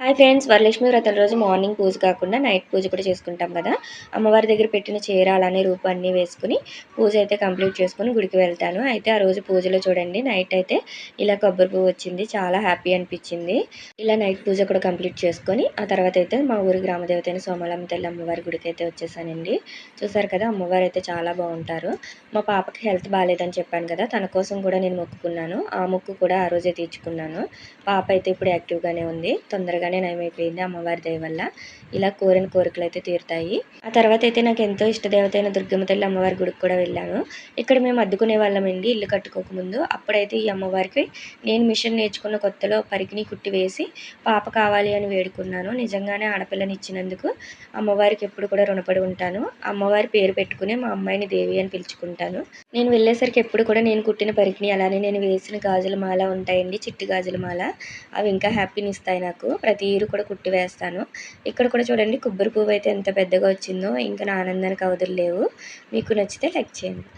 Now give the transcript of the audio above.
Hi friends Varalakshmi వ్రతం రోజు morning పూజ కాకుండా నైట్ పూజ కూడా చేసుకుంటాం కదా. అమ్మవారి దగ్గర పెట్టిన చీర అలానే రూపం అన్నీ వేసుకుని పూజ అయితే కంప్లీట్ చేసుకుని గుడికి వెళ్తాను. అయితే ఆ రోజు పూజలో చూడండి నైట్ అయితే ఇలా కొబ్బరి పువ్వు వచ్చింది చాలా హ్యాపీ అనిపించింది. ఇలా నైట్ పూజ కూడా కంప్లీట్ చేసుకొని ఆ తర్వాత అయితే మా ఊరి గ్రామదేవత అయిన సోమలమ్మ తల్లి అమ్మవారి గుడికి అయితే వచ్చేసానండి. చూసారు కదా అమ్మవారు అయితే చాలా బాగుంటారు. మా పాపకి హెల్త్ బాగాలేదని చెప్పాను కదా తన కోసం కూడా నేను మొక్కుకున్నాను. ఆ మొక్కు కూడా ఆ రోజే తీర్చుకున్నాను. పాప అయితే ఇప్పుడు యాక్టివ్గానే ఉంది తొందరగా త్వరగానే నయమైపోయింది అమ్మవారి దయ వల్ల. ఇలా కోరిన కోరికలు అయితే తీరుతాయి. ఆ తర్వాత అయితే నాకు ఎంతో ఇష్టదేవత అయిన దుర్గమ్మ తల్లి అమ్మవారి గుడికి కూడా వెళ్ళాను. ఇక్కడ మేము అద్దుకునే వాళ్ళమండి ఇల్లు కట్టుకోకముందు అప్పుడైతే ఈ అమ్మవారికి నేను మిషన్ నేర్చుకున్న కొత్తలో పరికిని కుట్టి వేసి పాప కావాలి అని వేడుకున్నాను. నిజంగానే ఆడపిల్లని ఇచ్చినందుకు అమ్మవారికి ఎప్పుడు కూడా రుణపడి ఉంటాను. అమ్మవారి పేరు పెట్టుకుని మా అమ్మాయిని దేవి అని పిలుచుకుంటాను. నేను వెళ్ళేసరికి ఎప్పుడు కూడా నేను కుట్టిన పరికిని అలానే నేను వేసిన గాజుల మాల ఉంటాయండి చిట్టి గాజుల మాల. అవి ఇంకా హ్యాపీని ఇస్తాయి నాకు. ప్రతి తీరు కూడా కుట్టి వేస్తాను. ఇక్కడ కూడా చూడండి కొబ్బరి పువ్వు అయితే ఎంత పెద్దగా వచ్చిందో ఇంకా నా ఆనందానికి అవధులు లేవు. మీకు నచ్చితే లైక్ చేయండి.